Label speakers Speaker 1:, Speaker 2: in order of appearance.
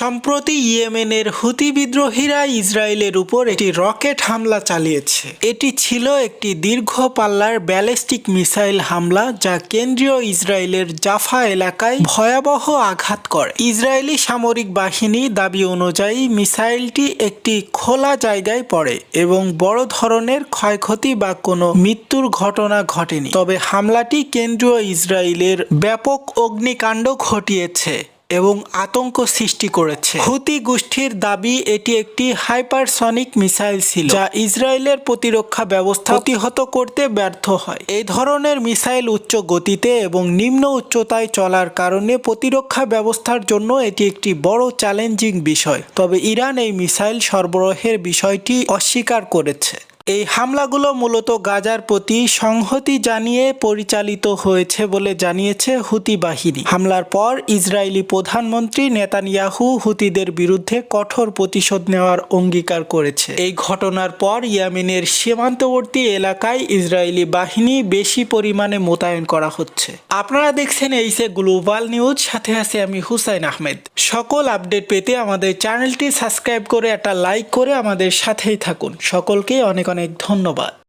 Speaker 1: সম্প্রতি ইয়েমেনের হুতি বিদ্রোহীরা ইসরায়েলের উপর একটি রকেট হামলা চালিয়েছে। এটি ছিল একটি দীর্ঘ পাল্লার ব্যালিস্টিক মিসাইল হামলা যা কেন্দ্রীয় ইসরায়েলের জাফা এলাকায় ভয়াবহ আঘাত করে। ইসরায়েলি সামরিক বাহিনী দাবি অনুযায়ী মিসাইলটি একটি খোলা জায়গায় পড়ে এবং বড় ধরনের ক্ষয়ক্ষতি বা কোনো মৃত্যুর ঘটনা ঘটেনি। তবে হামলাটি কেন্দ্রীয় ইসরায়েলের ব্যাপক অগ্নিকাণ্ড ঘটিয়েছে। এবং আতঙ্ক সৃষ্টি করেছে। হুতি গোষ্ঠীর দাবি, এটি একটি হাইপারসনিক মিসাইল ছিল, যা ইসরায়েলের প্রতিরক্ষা ব্যবস্থা প্রতিহত করতে ব্যর্থ হয়। এই ধরনের মিসাইল উচ্চ গতিতে এবং নিম্ন উচ্চতায় চলার কারণে প্রতিরক্ষা ব্যবস্থার জন্য এটি একটি বড় চ্যালেঞ্জিং বিষয়। তবে ইরান এই মিসাইল সরবরাহের বিষয়টি অস্বীকার করেছে। এই হামলাগুলো মূলত গাজার প্রতি সংহতি জানিয়ে পরিচালিত হয়েছে বলে জানিয়েছে হুতি বাহিনী। হামলার পর ইসরায়েলি প্রধানমন্ত্রী নেতানিয়াহু হুতিদের বিরুদ্ধে কঠোর প্রতিশোধ নেওয়ার অঙ্গীকার করেছে। এই ঘটনার পর ইয়ামেনের সীমান্তবর্তী এলাকায় ইসরায়েলি বাহিনী বেশি পরিমাণে মোতায়েন করা হচ্ছে। আপনারা দেখছেন এইসে গ্লোবাল নিউজ, সাথে আছে আমি হুসাইন আহমেদ। সকল আপডেট পেতে আমাদের চ্যানেলটি সাবস্ক্রাইব করে একটা লাইক করে আমাদের সাথেই থাকুন। সকলকে অনেক অনেক ধন্যবাদ।